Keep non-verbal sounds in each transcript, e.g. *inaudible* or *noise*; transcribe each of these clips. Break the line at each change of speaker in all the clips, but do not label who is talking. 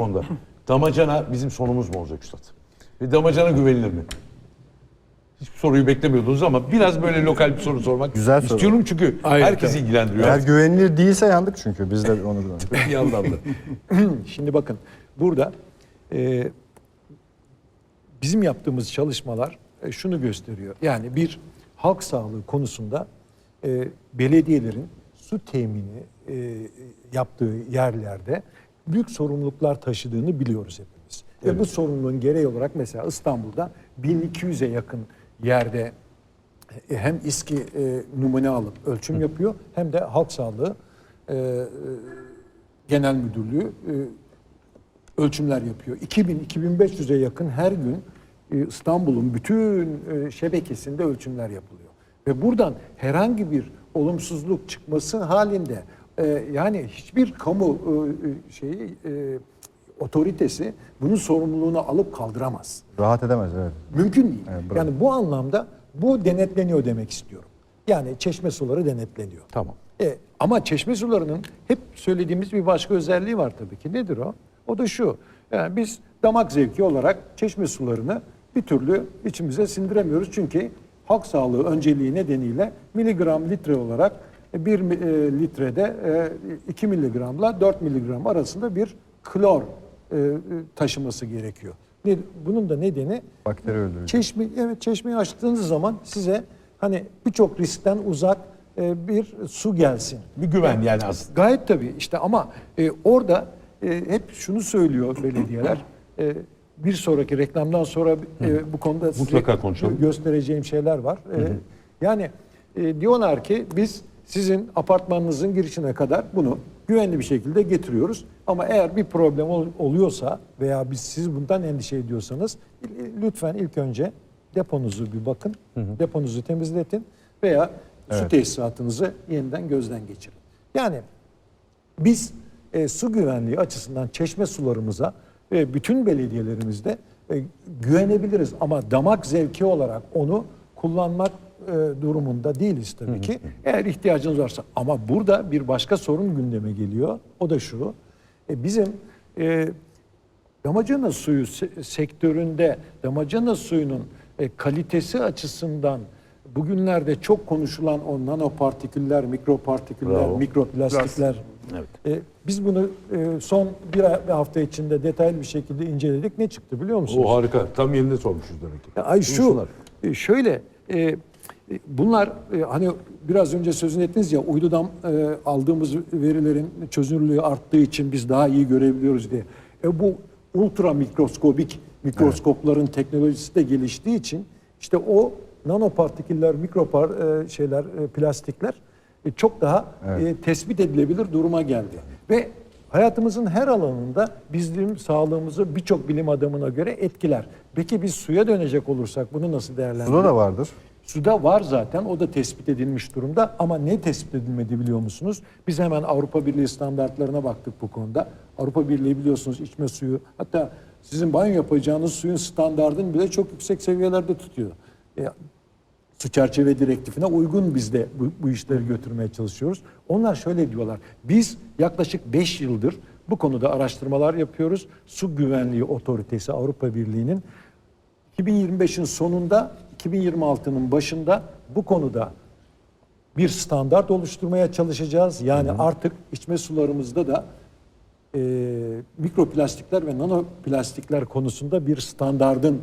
konuda. Damacana bizim sonumuz mu olacak üstad? Ve damacana güvenilir mi? Hiçbir soruyu beklemiyordunuz ama biraz böyle lokal bir soru sormak
Güzel soru.
istiyorum çünkü
Aynen,
herkesi
tabii.
ilgilendiriyor.
Eğer güvenilir değilse yandık çünkü biz de onu *laughs*
bir yandan da. *clears throat*
Şimdi bakın burada e, bizim yaptığımız çalışmalar e, şunu gösteriyor. Yani bir halk sağlığı konusunda e, belediyelerin su temini e, yaptığı yerlerde büyük sorumluluklar taşıdığını biliyoruz hepimiz. Ve bu sorumluluğun gereği olarak mesela İstanbul'da 1200'e yakın yerde e, hem İSKİ e, numune alıp ölçüm yapıyor hem de halk sağlığı e, e, genel müdürlüğü e, ölçümler yapıyor. 2000-2500'e yakın her gün e, İstanbul'un bütün e, şebekesinde ölçümler yapılıyor. Ve buradan herhangi bir olumsuzluk çıkması halinde e, yani hiçbir kamu e, e, şeyi e, otoritesi bunun sorumluluğunu alıp kaldıramaz.
rahat edemez evet.
Mümkün değil.
Evet, bravo.
yani bu anlamda bu denetleniyor demek istiyorum. Yani çeşme suları denetleniyor.
Tamam.
E, ama çeşme sularının hep söylediğimiz bir başka özelliği var tabii ki. Nedir o? O da şu. Yani biz damak zevki olarak çeşme sularını bir türlü içimize sindiremiyoruz. Çünkü halk sağlığı önceliği nedeniyle miligram litre olarak e, bir mi- e, litrede e, 2 miligramla 4 miligram arasında bir klor e, e, taşıması gerekiyor. Bunun da nedeni
Bakteri öldürücü.
Çeşme, evet çeşmeyi açtığınız zaman size hani birçok riskten uzak e, bir su gelsin.
Bir güven yani aslında.
Gayet tabii işte ama e, orada e, hep şunu söylüyor belediyeler. E, bir sonraki reklamdan sonra e, bu konuda size
Mutlaka konuşalım.
göstereceğim şeyler var. E, yani e, diyorlar ki biz sizin apartmanınızın girişine kadar bunu güvenli bir şekilde getiriyoruz. Ama eğer bir problem ol- oluyorsa veya biz siz bundan endişe ediyorsanız lütfen ilk önce deponuzu bir bakın. Deponuzu temizletin veya su tesisatınızı yeniden gözden geçirin. Yani biz e, su güvenliği açısından çeşme sularımıza ve bütün belediyelerimizde e, güvenebiliriz ama damak zevki olarak onu kullanmak e, durumunda değiliz tabii ki. Eğer ihtiyacınız varsa ama burada bir başka sorun gündeme geliyor. O da şu. E, bizim e, damacana suyu se- sektöründe damacana suyunun e, kalitesi açısından bugünlerde çok konuşulan o nanopartiküller, mikropartiküller,
Bravo.
mikroplastikler. E, biz bunu e, son bir hafta içinde detaylı bir şekilde inceledik. Ne çıktı biliyor musunuz?
O harika. Tam yerinde sormuşuz demek ki.
Ya, Ay şu
Konuşsunlar.
e, şöyle e, bunlar e, hani biraz önce sözünü ettiniz ya uydudan e, aldığımız verilerin çözünürlüğü arttığı için biz daha iyi görebiliyoruz diye. E, bu ultra mikroskobik mikroskopların teknolojisi de geliştiği için işte o nanopartiküller, mikropar e, şeyler, e, plastikler e, çok daha e, tespit edilebilir duruma geldi. Ve hayatımızın her alanında bizim sağlığımızı birçok bilim adamına göre etkiler. Peki biz suya dönecek olursak bunu nasıl değerlendiriyoruz?
Suda da vardır.
Suda var zaten o da tespit edilmiş durumda ama ne tespit edilmedi biliyor musunuz? Biz hemen Avrupa Birliği standartlarına baktık bu konuda. Avrupa Birliği biliyorsunuz içme suyu hatta sizin banyo yapacağınız suyun standartını bile çok yüksek seviyelerde tutuyor. E, su çerçeve direktifine uygun biz de bu, bu işleri götürmeye çalışıyoruz. Onlar şöyle diyorlar. Biz yaklaşık 5 yıldır bu konuda araştırmalar yapıyoruz. Su Güvenliği Otoritesi Avrupa Birliği'nin 2025'in sonunda 2026'nın başında bu konuda bir standart oluşturmaya çalışacağız. Yani artık içme sularımızda da e, mikroplastikler ve nanoplastikler konusunda bir standardın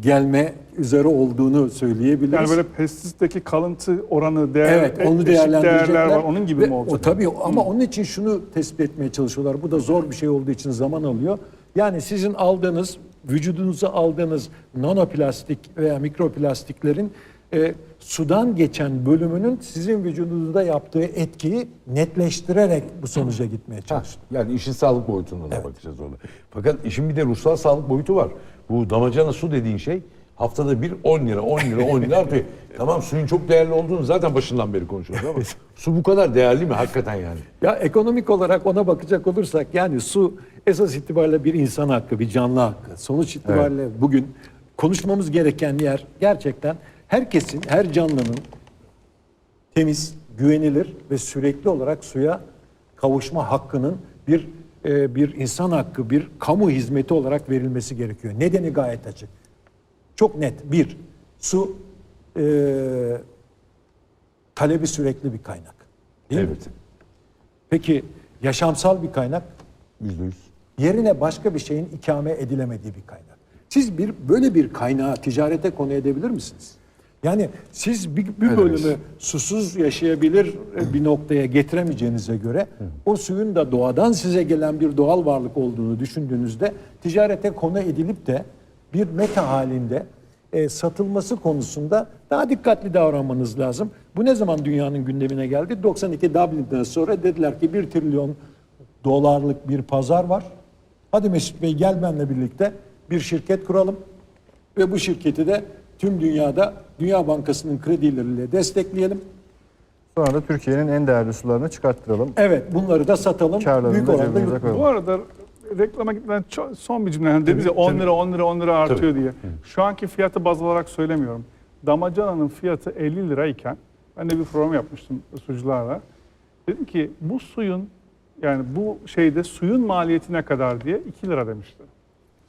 gelme üzere olduğunu söyleyebiliriz.
Yani böyle pestisitteki kalıntı oranı, değer,
Evet, onu
değerler var. Onun gibi
Ve
mi olacak?
O tabii ama onun için şunu tespit etmeye çalışıyorlar. Bu da zor bir şey olduğu için zaman alıyor. Yani sizin aldığınız, vücudunuza aldığınız nanoplastik veya mikroplastiklerin e, sudan geçen bölümünün sizin vücudunuzda yaptığı etkiyi netleştirerek bu sonuca gitmeye çalışıyor.
Yani işin sağlık boyutuna da bakacağız orada. Fakat işin bir de ruhsal sağlık boyutu var. Bu damacana su dediğin şey haftada bir 10 lira, 10 lira, 10 lira artıyor. *laughs* tamam suyun çok değerli olduğunu zaten başından beri konuşuyoruz ama su bu kadar değerli mi hakikaten yani?
Ya ekonomik olarak ona bakacak olursak yani su esas itibariyle bir insan hakkı, bir canlı hakkı. Sonuç itibariyle bugün konuşmamız gereken yer gerçekten herkesin, her canlının temiz, güvenilir ve sürekli olarak suya kavuşma hakkının bir e, bir insan hakkı, bir kamu hizmeti olarak verilmesi gerekiyor. Nedeni gayet açık. Çok net. Bir, su e, talebi sürekli bir kaynak. Değil mi?
Evet.
Peki yaşamsal bir kaynak
Yüzde yüz.
Yerine başka bir şeyin ikame edilemediği bir kaynak. Siz bir böyle bir kaynağı ticarete konu edebilir misiniz? Yani siz bir, bir bölümü susuz yaşayabilir bir noktaya getiremeyeceğinize göre o suyun da doğadan size gelen bir doğal varlık olduğunu düşündüğünüzde ticarete konu edilip de bir meta halinde e, satılması konusunda daha dikkatli davranmanız lazım. Bu ne zaman dünyanın gündemine geldi? 92 Dublin'den sonra dediler ki 1 trilyon dolarlık bir pazar var. Hadi Mesut Bey gel benimle birlikte bir şirket kuralım. Ve bu şirketi de tüm dünyada Dünya Bankası'nın kredileriyle destekleyelim.
Sonra da Türkiye'nin en değerli sularını çıkarttıralım.
Evet bunları da satalım.
Karlarını
Büyük
da
oranda
cebimize
yurt-
koyalım.
Bu arada reklama gitmeden son bir cümle. Hani dediniz ya 10 lira 10 lira 10 lira artıyor diye. Şu anki fiyatı baz alarak söylemiyorum. Damacananın fiyatı 50 lirayken ben de bir program yapmıştım sucularla. Dedim ki bu suyun yani bu şeyde suyun maliyeti ne kadar diye 2 lira demişti.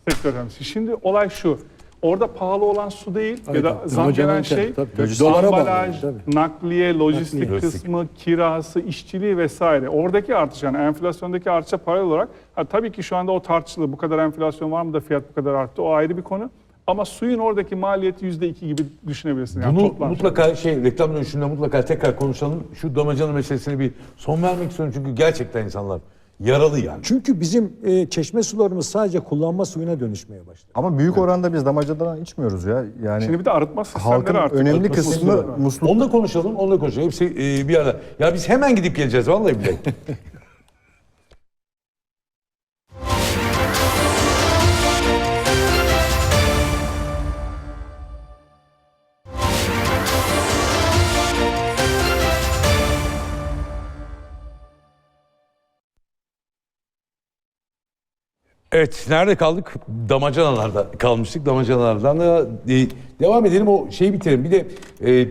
Sektör kendisi. Şimdi olay şu. Orada pahalı olan su değil ya da
Aynen.
zam gelen
tabii,
şey
tabii, tabii. Dolara bağlı,
ambalaj,
tabii.
nakliye, lojistik
Nakliye.
kısmı, kirası, işçiliği vesaire. Oradaki artış yani enflasyondaki artışa paralel olarak ha, tabii ki şu anda o tartışılır. Bu kadar enflasyon var mı da fiyat bu kadar arttı? O ayrı bir konu. Ama suyun oradaki maliyeti yüzde iki gibi düşünebilirsin. Yani
Bunu
toplam.
mutlaka şey reklam dönüşünde mutlaka tekrar konuşalım. Şu damacana meselesine bir son vermek istiyorum çünkü gerçekten insanlar yaralı yani.
Çünkü bizim e, çeşme sularımız sadece kullanma suyuna dönüşmeye başladı.
Ama büyük oranda biz damacanadan içmiyoruz ya. Yani
Şimdi bir de arıtma sistemleri
halkın
artık.
önemli
Arıtma
kısmı musluk.
Onunla konuşalım, onunla konuşalım. Hepsi e, bir arada. Ya biz hemen gidip geleceğiz vallahi bile. *laughs* Evet, nerede kaldık? Damacanalarda kalmıştık. Damacanalardan da e, devam edelim. O şeyi bitirelim. Bir de e,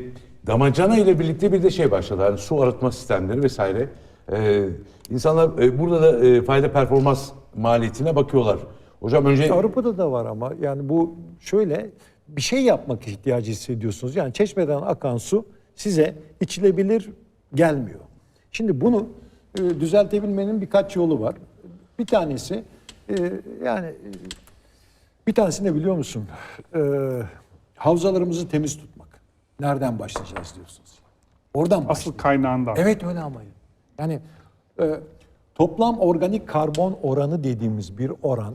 damacana ile birlikte bir de şey başladı. Yani su arıtma sistemleri vesaire. E, insanlar e, burada da e, fayda performans maliyetine bakıyorlar. Hocam önce
Avrupa'da da var ama yani bu şöyle bir şey yapmak ihtiyacı hissediyorsunuz. Yani çeşmeden akan su size içilebilir gelmiyor. Şimdi bunu e, düzeltebilmenin birkaç yolu var. Bir tanesi e, yani e, bir tanesi ne biliyor musun? E, havzalarımızı temiz tutmak. Nereden başlayacağız diyorsunuz. Oradan
Asıl
başlayacağız.
kaynağından.
Evet öyle ama. Yani e, toplam organik karbon oranı dediğimiz bir oran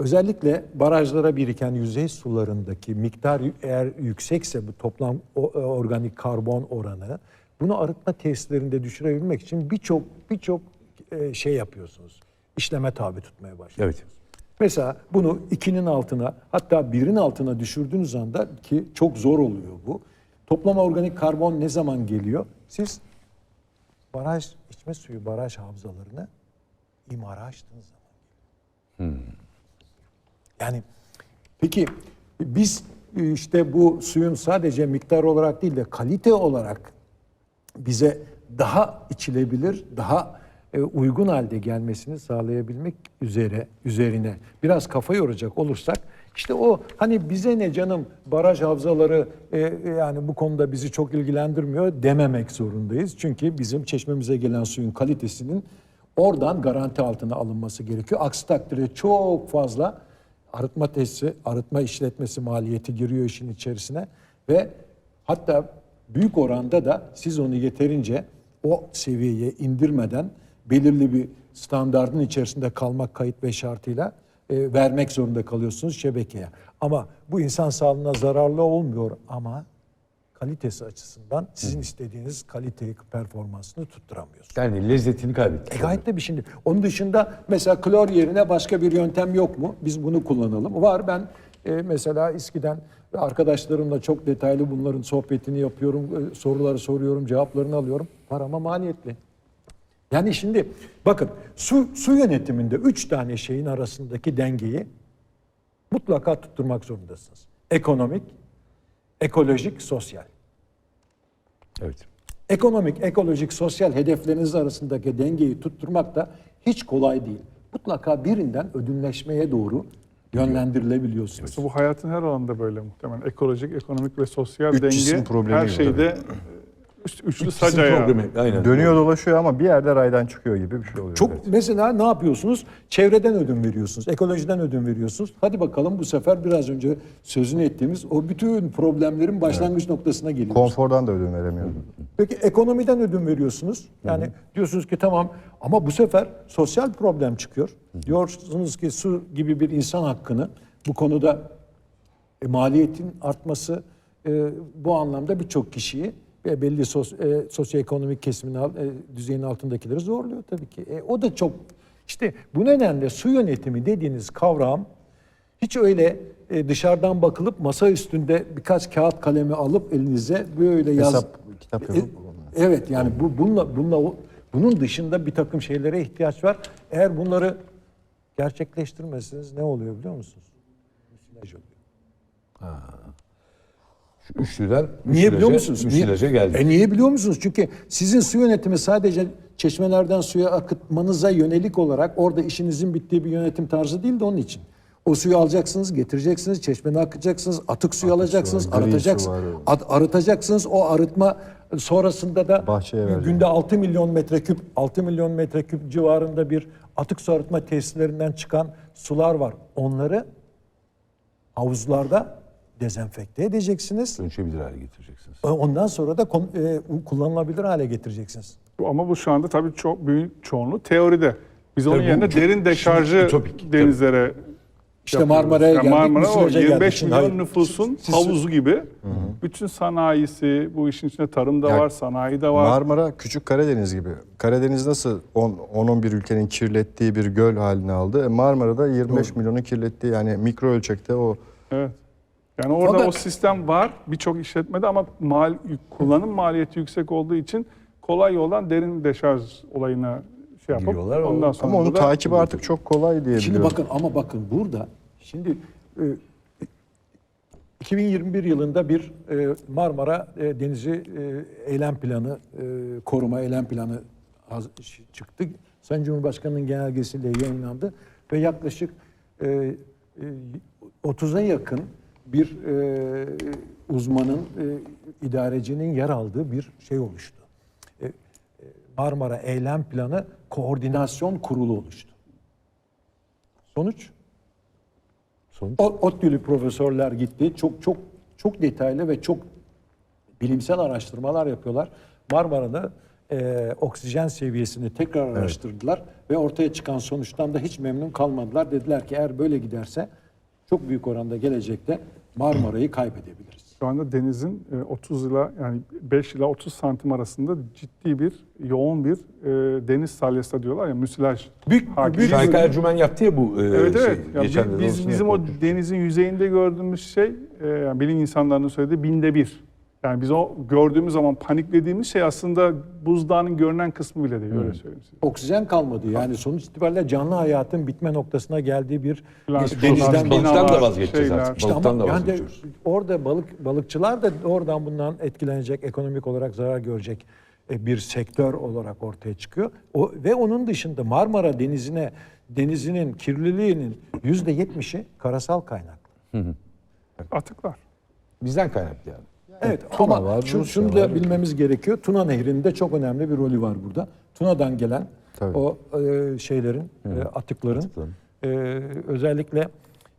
özellikle barajlara biriken yüzey sularındaki miktar eğer yüksekse bu toplam e, organik karbon oranı bunu arıtma tesislerinde düşürebilmek için birçok birçok e, şey yapıyorsunuz. İşleme tabi tutmaya başlıyorsunuz.
Evet.
Mesela bunu ikinin altına hatta birin altına düşürdüğünüz anda ki çok zor oluyor bu. Toplam organik karbon ne zaman geliyor? Siz baraj, içme suyu baraj havzalarını imara açtığınız zaman. Yani peki biz işte bu suyun sadece miktar olarak değil de kalite olarak bize daha içilebilir, daha e, uygun halde gelmesini sağlayabilmek üzere üzerine biraz kafa yoracak olursak işte o hani bize ne canım baraj havzaları e, yani bu konuda bizi çok ilgilendirmiyor dememek zorundayız. Çünkü bizim çeşmemize gelen suyun kalitesinin oradan garanti altına alınması gerekiyor. Aksi takdirde çok fazla arıtma tesisi, arıtma işletmesi maliyeti giriyor işin içerisine ve hatta büyük oranda da siz onu yeterince o seviyeye indirmeden belirli bir standardın içerisinde kalmak kayıt ve şartıyla e, vermek zorunda kalıyorsunuz şebekeye. Ama bu insan sağlığına zararlı olmuyor ama kalitesi açısından sizin istediğiniz kaliteyi, performansını tutturamıyorsunuz.
Yani lezzetini kaybettik.
E gayet tabii şimdi. Onun dışında mesela klor yerine başka bir yöntem yok mu? Biz bunu kullanalım. Var ben e, mesela eskiden arkadaşlarımla çok detaylı bunların sohbetini yapıyorum. e, soruları soruyorum, cevaplarını alıyorum. Var ama maliyetli. Yani şimdi bakın su, su yönetiminde üç tane şeyin arasındaki dengeyi mutlaka tutturmak zorundasınız. Ekonomik, ekolojik, sosyal.
Evet.
Ekonomik, ekolojik, sosyal hedefleriniz arasındaki dengeyi tutturmak da hiç kolay değil. Mutlaka birinden ödünleşmeye doğru yönlendirilebiliyorsunuz.
Bu hayatın her alanında böyle muhtemelen. Ekolojik, ekonomik ve sosyal
Üç cisim
denge
problemi
her şeyde üçlü sac
Sizin
ayağı.
problemi. Aynen.
Dönüyor dolaşıyor ama bir yerde raydan çıkıyor gibi bir şey oluyor.
Çok
Evet.
mesela ne yapıyorsunuz? Çevreden ödün veriyorsunuz, ekolojiden ödün veriyorsunuz. Hadi bakalım bu sefer biraz önce sözünü ettiğimiz o bütün problemlerin başlangıç noktasına geliyoruz.
Konfordan da ödün veremiyor.
Peki ekonomiden ödün veriyorsunuz. Yani diyorsunuz ki tamam ama bu sefer sosyal problem çıkıyor. Diyorsunuz ki su gibi bir insan hakkını bu konuda e, maliyetin artması e, bu anlamda birçok kişiyi ve belli sos, e, sosyoekonomik kesimin e, düzeyin altındakileri zorluyor tabii ki. E, o da çok işte bu nedenle su yönetimi dediğiniz kavram hiç öyle e, dışarıdan bakılıp masa üstünde birkaç kağıt kalemi alıp elinize böyle yaz
Hesap, kitap
E, Evet yani bu bununla bununla bunun dışında bir takım şeylere ihtiyaç var. Eğer bunları gerçekleştirmezseniz ne oluyor biliyor musunuz? Müsilaj oluyor.
Şu üçlüden
Niye biliyor musunuz? niye?
geldi.
E niye biliyor musunuz? Çünkü sizin su yönetimi sadece çeşmelerden suya akıtmanıza yönelik olarak orada işinizin bittiği bir yönetim tarzı değil de onun için. O suyu alacaksınız, getireceksiniz, çeşmeden akıtacaksınız, atık suyu alacaksınız,
var, gri su
arıtacaksınız.
var.
At- arıtacaksınız. O arıtma sonrasında da
Bahçeye
günde 6 milyon metreküp 6 milyon metreküp civarında bir atık su arıtma tesislerinden çıkan sular var. Onları havuzlarda dezenfekte edeceksiniz.
Dönüşebilir hale getireceksiniz.
Ondan sonra da e, kullanılabilir hale getireceksiniz.
Ama bu şu anda tabii çok büyük çoğunluğu teoride. Biz onun
Tabii bu
yerine
çok-
derin deşarjı
ütopik,
denizlere
İşte
yapıyoruz.
Marmara'ya
Yani
geldik,
Marmara o
Müsilaj'a geldik.
25
Şimdi
milyon
hayır,
nüfusun
siz-
havuzu gibi. Bütün sanayisi, bu işin içinde tarım da
Ya,
var, sanayi de var.
Marmara küçük Karadeniz gibi. Karadeniz nasıl 10-11 ülkenin kirlettiği bir göl haline aldı. E Marmara'da 25 milyonu kirlettiği yani mikro ölçekte o
Evet. Yani orada
Fakat-
o sistem var birçok işletmede ama mal, kullanım maliyeti yüksek olduğu için kolay yoldan derin deşarj olayına şey yapıp
Giriyorlar, o-
ondan sonra
ama onu
da
takibi artık çok kolay diye
Şimdi bakın ama bakın burada şimdi e, 2021 yılında bir e, Marmara e, Denizi e, eylem planı, e, koruma eylem planı çıktı. Sayın Cumhurbaşkanı'nın genelgesiyle yayınlandı ve yaklaşık e, e, 30'a yakın bir e, uzmanın, e, idarecinin yer aldığı bir şey oluştu. E, e, Marmara Eylem Planı Koordinasyon Kurulu oluştu. Sonuç?
Sonuç?
O, ODTÜ'lü profesörler gitti. Çok çok çok detaylı ve çok bilimsel araştırmalar yapıyorlar. Marmara'da e, oksijen seviyesini tekrar araştırdılar ve ortaya çıkan sonuçtan da hiç memnun kalmadılar. Dediler ki eğer böyle giderse çok büyük oranda gelecekte Marmara'yı kaybedebiliriz.
Şu anda denizin e, 30 ila yani 5 ila 30 santim arasında ciddi bir yoğun bir e, deniz salyası diyorlar ya müsilaj.
Büyük-
hakim.
büyük-
Şahika Ercümen yaptı ya bu e,
Evet
şey,
evet. Ya
geçen
biz, bizim o
yapalım.
denizin yüzeyinde gördüğümüz şey e, yani bilim insanlarının söylediği binde bir. Yani biz o gördüğümüz zaman paniklediğimiz şey aslında buzdağının görünen kısmı bile değil öyle söyleyeyim size.
Oksijen kalmadı. Yani sonuç itibariyle canlı hayatın bitme noktasına geldiği bir
Plastik,
denizden
plastik,
balıktan da
binalar,
vazgeçeceğiz
şeyler.
artık.
İşte
Balıktan
ama
da
yani de
vazgeçiyoruz.
orada balık balıkçılar da oradan bundan etkilenecek, ekonomik olarak zarar görecek e, bir sektör olarak ortaya çıkıyor. O ve onun dışında Marmara Denizi'ne denizinin kirliliğinin yüzde yetmişi karasal kaynaklı.
Atıklar.
Bizden kaynaklı yani.
Evet
Tuna
ama
var,
şu-
Rusya
şunu da
var.
bilmemiz gerekiyor. Tuna Nehri'nde çok önemli bir rolü var burada. Tuna'dan gelen
Tabii.
o e, şeylerin, e, atıkların,
Atıkların.
e, özellikle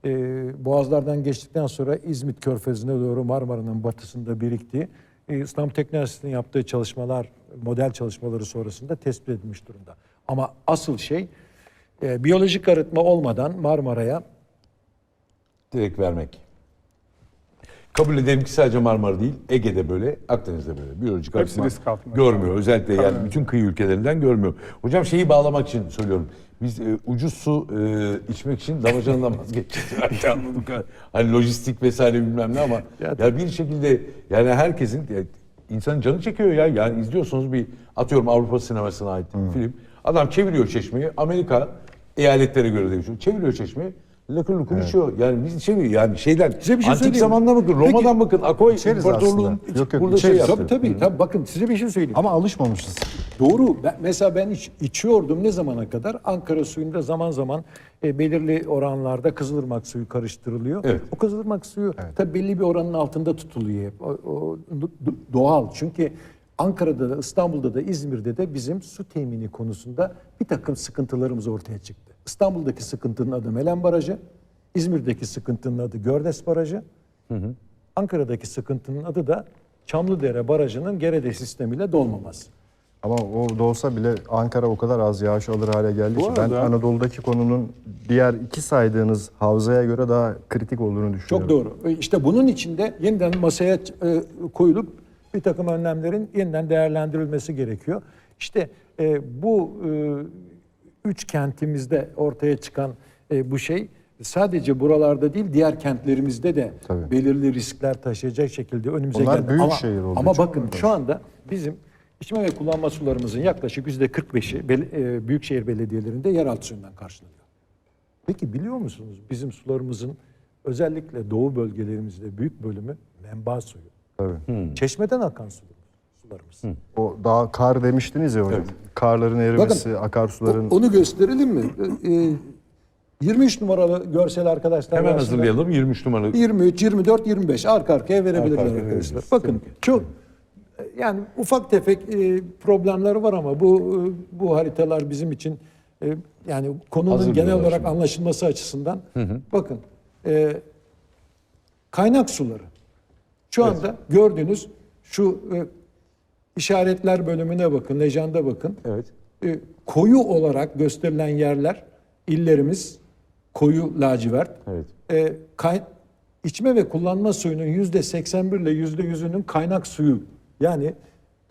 e, boğazlardan geçtikten sonra İzmit Körfezi'ne doğru Marmara'nın batısında biriktiği e, İslam Teknolojisi'nin yaptığı çalışmalar, model çalışmaları sonrasında tespit edilmiş durumda. Ama asıl şey e, biyolojik arıtma olmadan Marmara'ya
Direkt vermek. Kabul edelim ki sadece Marmara değil, Ege'de böyle, Akdeniz'de böyle. Biyolojik
Hepsi risk altında.
görmüyor. Özellikle yani bütün kıyı ülkelerinden görmüyor. Hocam şeyi bağlamak için söylüyorum. Biz e, ucuz su e, içmek için damacanından vazgeçeceğiz. *laughs* Belki anladım. Hani lojistik vesaire bilmem ne ama
Ya
ya, bir şekilde yani herkesin ya, insanın canı çekiyor ya. Yani izliyorsunuz bir atıyorum Avrupa sinemasına ait bir film. Adam çeviriyor çeşmeyi. Amerika eyaletlere göre değişiyor. Çeviriyor çeşmeyi. Lakır lukur içiyor. Yani biz içemiyor. Yani şeyden
Size bir şey
antik zamandan bakın. Roma'dan bakın. Akoy İmparatorluğu'nun.
Yok, yok,
burada şey
içeriz.
yaptı.
Tabii tabii. tabii. Bakın size bir şey söyleyeyim.
Ama alışmamışız.
Doğru. Ben, mesela ben iç, içiyordum ne zamana kadar? Ankara suyunda zaman zaman e, belirli oranlarda Kızılırmak suyu karıştırılıyor.
Evet.
O Kızılırmak suyu tabii belli bir oranın altında tutuluyor hep. O, o do- doğal. Çünkü Ankara'da da, İstanbul'da da, İzmir'de de bizim su temini konusunda bir takım sıkıntılarımız ortaya çıktı. İstanbul'daki sıkıntının adı Melen Barajı, İzmir'deki sıkıntının adı Gördes Barajı, Ankara'daki sıkıntının adı da Çamlıdere Barajı'nın Gerede sistemiyle dolmaması.
Ama o da olsa bile Ankara o kadar az yağış alır hale geldi ki ben Anadolu'daki konunun diğer iki saydığınız havzaya göre daha kritik olduğunu düşünüyorum.
Çok doğru. E, İşte bunun içinde yeniden masaya e, koyulup bir takım önlemlerin yeniden değerlendirilmesi gerekiyor. İşte e, bu e, üç kentimizde ortaya çıkan e, bu şey sadece buralarda değil diğer kentlerimizde de
Tabii.
belirli riskler taşıyacak şekilde önümüze
Onlar
geldi.
büyük
ama,
şehir olduğu
Ama bakın şu anda bizim içme ve kullanma sularımızın yaklaşık yüzde 45'i bel- e, büyükşehir belediyelerinde yeraltı suyundan karşılanıyor. Peki biliyor musunuz bizim sularımızın özellikle doğu bölgelerimizde büyük bölümü menba suyu.
Tabii.
Çeşmeden akan su, sularımız.
O daha kar demiştiniz ya hocam. Karların erimesi, akarsuların
O- onu gösterelim mi? Ee, 23 numaralı görsel arkadaşlar.
Hemen
versinler.
hazırlayalım 23 numaralı.
23, 24, 25 arka arkaya verebilirler
Arka
arkadaşlar.
vereceğiz.
Bakın çok yani ufak tefek e, problemleri var ama bu e, bu haritalar bizim için e, yani konunun genel olarak
şimdi.
anlaşılması açısından bakın e, kaynak suları şu anda gördüğünüz şu e, işaretler bölümüne bakın, lejanda bakın.
Evet.
E, koyu olarak gösterilen yerler illerimiz koyu lacivert.
Evet.
E, kay- içme ve kullanma suyunun yüzde 81 ile yüzde yüzünün kaynak suyu. Yani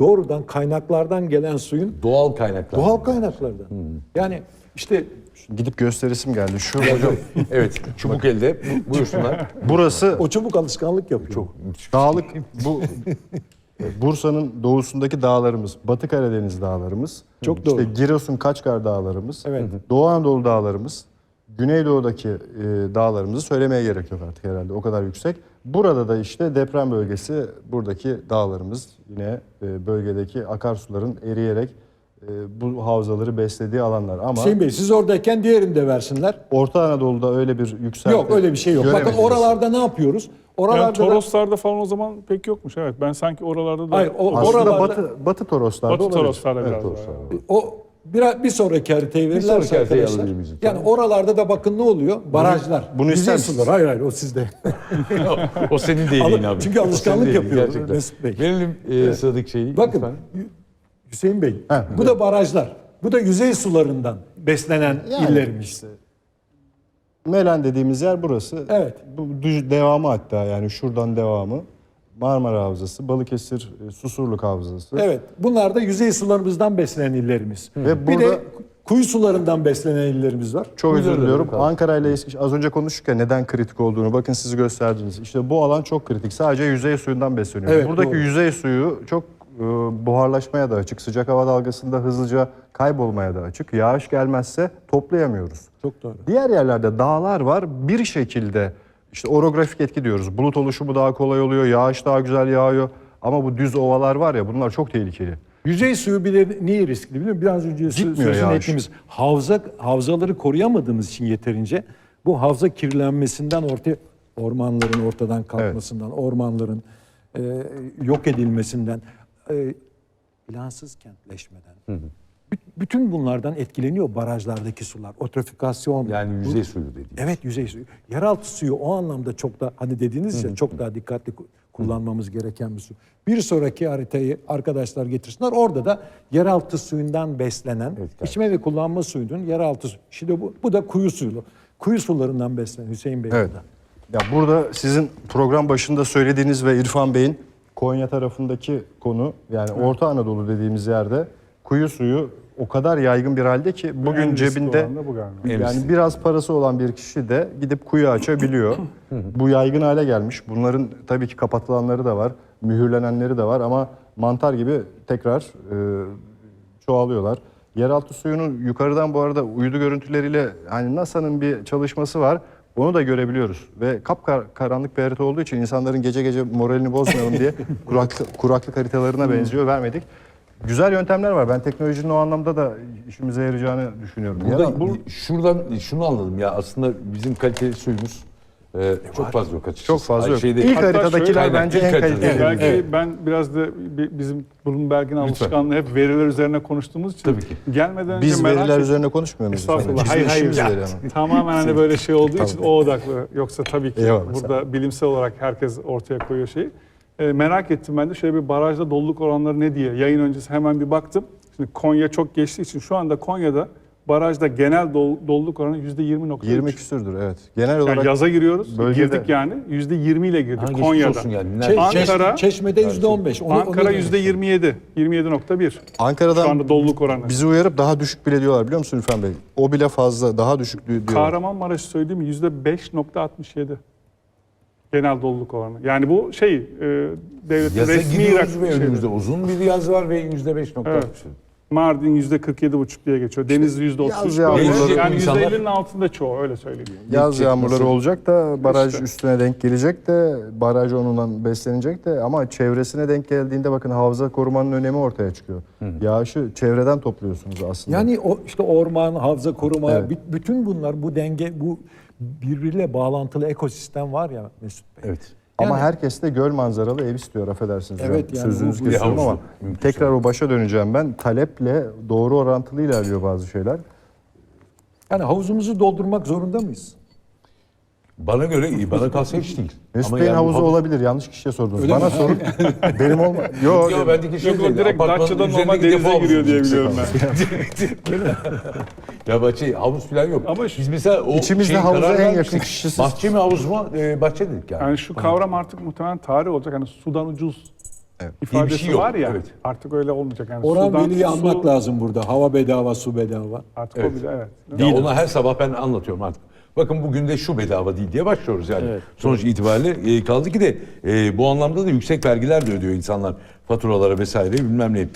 doğrudan kaynaklardan gelen suyun
Doğal kaynaklar.
doğal kaynaklardan. Yani işte
gidip gösterisim geldi. Şu
Hocam evet çubuk elde. Bu- Buyursunlar.
burası
o çabuk alışkanlık yapıyor.
Çok
dağlık bu *laughs* Bursa'nın doğusundaki dağlarımız, Batı Karadeniz dağlarımız.
Çok
işte
doğru.
Giresun Kaçkar dağlarımız.
Evet.
Doğu Anadolu dağlarımız. Güneydoğu'daki e, dağlarımızı söylemeye gerek yok artık herhalde. O kadar yüksek. Burada da işte deprem bölgesi, buradaki dağlarımız yine e, bölgedeki akarsuların eriyerek e, bu havzaları beslediği alanlar. Ama
Hüseyin Bey siz oradayken diğerini de versinler.
Orta Anadolu'da öyle bir yükselme
Yok öyle bir şey yok. Bakın
göremediniz.
oralarda ne yapıyoruz? Oralarda
Yani
da-
Toroslarda falan o zaman pek yokmuş evet. Ben sanki oralarda da
Hayır, o-
Aslında
oralarda-
Batı, Batı Toroslarda
Batı
olabilir.
Toroslarda
Evet,
biraz daha.
Toroslarda.
O bir, bir sonraki haritayı verirlerse
sonraki haritayı
arkadaşlar.
alalım bizim.
Yani oralarda da bakın ne oluyor? Barajlar.
bunu
Yüzey
ister misiniz?
sular. Hayır hayır o sizde. *laughs* *laughs*
o senin değilin
Alın-
abi.
çünkü
O
alışkanlık
değilin,
yapıyor
gerçekten.
Mesut Bey.
Verelim e, sıradaki şeyi.
bakın
lütfen.
Hüseyin Bey. bu da barajlar. Bu da yüzey sularından beslenen
Yani
illerimiz.
Melen dediğimiz yer burası.
Evet.
Bu düz devamı hatta yani şuradan devamı. Marmara Havzası, Balıkesir e, Susurluk Havzası.
Evet. Bunlar da yüzey sularımızdan beslenen illerimiz.
Ve
bir
burada-
de kuyu sularından beslenen illerimiz var.
Çok özür diliyorum. Ankara ile Eskişehir az önce konuştuk ya neden kritik olduğunu. Bakın sizi gösterdiniz. İşte bu alan çok kritik. Sadece yüzey suyundan besleniyor.
Evet,
Buradaki
doğru.
yüzey suyu çok e, buharlaşmaya da açık. Sıcak hava dalgasında hızlıca kaybolmaya da açık. Yağış gelmezse toplayamıyoruz.
Çok doğru.
Diğer yerlerde dağlar var. Bir şekilde işte orografik etki diyoruz. Bulut oluşumu daha kolay oluyor, yağış daha güzel yağıyor. Ama bu düz ovalar var ya bunlar çok tehlikeli.
Yüzey suyu bir de niye riskli biliyor musun? Biraz önce
Gitmiyor
sözünü
yağış.
ettiğimiz havza havzaları koruyamadığımız için yeterince bu havza kirlenmesinden ortaya ormanların ortadan kalkmasından, ormanların e, yok edilmesinden, e, plansız kentleşmeden. Bü- Bütün bunlardan etkileniyor barajlardaki sular. Otrofikasyon.
Yani yüzey suyu dediğim.
Evet yüzey suyu. Yeraltı suyu o anlamda çok da hani dediğiniz ya çok daha dikkatli ku- kullanmamız gereken bir su. Bir sonraki haritayı arkadaşlar getirsinler. Orada da yeraltı suyundan beslenen, içme ve kullanma suyunun yeraltı su. Şimdi bu, bu da kuyu suyu. Kuyu sularından beslenen Hüseyin Bey
Evet.
burada.
Ya burada sizin program başında söylediğiniz ve İrfan Bey'in Konya tarafındaki konu yani Orta Anadolu dediğimiz yerde kuyu suyu o kadar yaygın bir halde ki bugün
En
cebinde
bu galiba.
Yani
riskli.
biraz parası olan bir kişi de gidip kuyu açabiliyor. bu yaygın hale gelmiş. Bunların tabii ki kapatılanları da var, mühürlenenleri de var ama mantar gibi tekrar e, çoğalıyorlar. Yeraltı suyunun yukarıdan bu arada uydu görüntüleriyle hani NASA'nın bir çalışması var. Onu da görebiliyoruz. Ve kapkaranlık bir harita olduğu için insanların gece gece moralini bozmayalım diye *laughs* kuraklık, kuraklık haritalarına benziyor vermedik. Güzel yöntemler var. Ben teknolojinin o anlamda da işimize yarayacağını düşünüyorum.
Burada
Ya,
bu, şuradan şunu anladım ya aslında bizim kaliteli suyumuz e, çok fazla yok açıkçası.
çok fazla yok.
şeyde-
İlk haritadakiler
şöyle-
bence en kaliteli.
Belki
Evet.
ben biraz da bi- bizim Bloomberg'in alışkanlığı hep veriler üzerine konuştuğumuz için
Tabii ki.
gelmeden önce
Biz
merak
veriler üzerine konuşmuyor muyuz?
Estağfurullah.
efendim?
Hayır, hayır. Ya. Tamamen hani böyle şey olduğu için o odaklı. Yoksa tabii ki
Eyvallah,
burada bilimsel olarak herkes ortaya koyuyor şeyi. Ee, merak ettim ben de şöyle bir barajda doluluk oranları ne diye. Yayın öncesi hemen bir baktım. Şimdi Konya çok geçtiği için şu anda Konya'da barajda genel dol- doluluk oranı %20.3.
20 küsürdür evet. Genel olarak
Yani yaza giriyoruz.
bölgede-
Girdik yani. %20 ile girdik
Ha, geçmiş
Konya'da.
olsun yani.
Çe-?
Ankara-
Çeş- Çeşme'de yüzde on beş.
Ankara %27. 27.1. Şu
Ankara'dan
anda doluluk oranı.
bizi uyarıp daha düşük bile diyorlar biliyor musun Ülfen Bey? O bile fazla daha düşük diyor.
Kahramanmaraş söylediğim %5.67. Genel doluluk oranı. Yani bu şey e, devletin
Yaza
resmi
gidiyoruz ve
rak-
önümüzde
şeyleri.
uzun bir yaz var ve yüzde beş nokta
Evet. Mardin %47,5 diye geçiyor. Denizli %33.
yaz
Böyle.
yağmurları
Yani
insanlar-
%50'nin altında çoğu öyle söyleyeyim.
Yaz yağmurları olacak da baraj
İşte.
üstüne denk gelecek de baraj onundan beslenecek de ama çevresine denk geldiğinde bakın havza korumanın önemi ortaya çıkıyor. Yağışı çevreden topluyorsunuz aslında.
Yani o işte orman, havza koruma,
Evet.
bü- bütün bunlar bu denge, bu birbiriyle bağlantılı ekosistem var ya Mesut Bey.
Evet.
ama
yani-
herkes de göl manzaralı ev istiyor affedersiniz.
Evet,
Ben
yani
Sözünüzü kesiyorum ama tekrar o başa döneceğim ben. Taleple doğru orantılı ilerliyor bazı şeyler.
Yani havuzumuzu doldurmak zorunda mıyız?
Bana göre bana kalsa hiç değil.
Mesut
Ama
Bey'in
yani bu
havuzu
havuz-
olabilir. Yanlış kişiye sordunuz. Bana sorun. *laughs* Benim olma. Yok.
Ya bendeki şey
Yok o
değil,
direkt
apartmanın
Datça'dan normal
depo
denize
havuzu
giriyor diye biliyorum ben. *laughs*
Ya bahçe havuz falan yok.
Ama şu-
Biz mesela o
İçimizde
şeyin
havuza
karar
en
vermiştik.
yakın kişisiz.
Bahçe mi havuz mu? Ee, bahçe dedik yani.
Yani şu kavram artık muhtemelen tarih olacak. Hani sudan ucuz
Evet.
ifadesi
Bir şey yok,
var ya.
evet.
Artık öyle olmayacak. Yani
Orhan
sudan,
Veli'yi anmak
su-
lazım burada. Hava bedava, su bedava.
Artık
Evet.
o bile evet.
Ya ona her sabah ben anlatıyorum artık. Bakın bugün de şu bedava değil diye başlıyoruz yani. Sonuç itibariyle e, kaldı ki de e, bu anlamda da yüksek vergiler de ödüyor insanlar faturalara vesaire bilmem ne.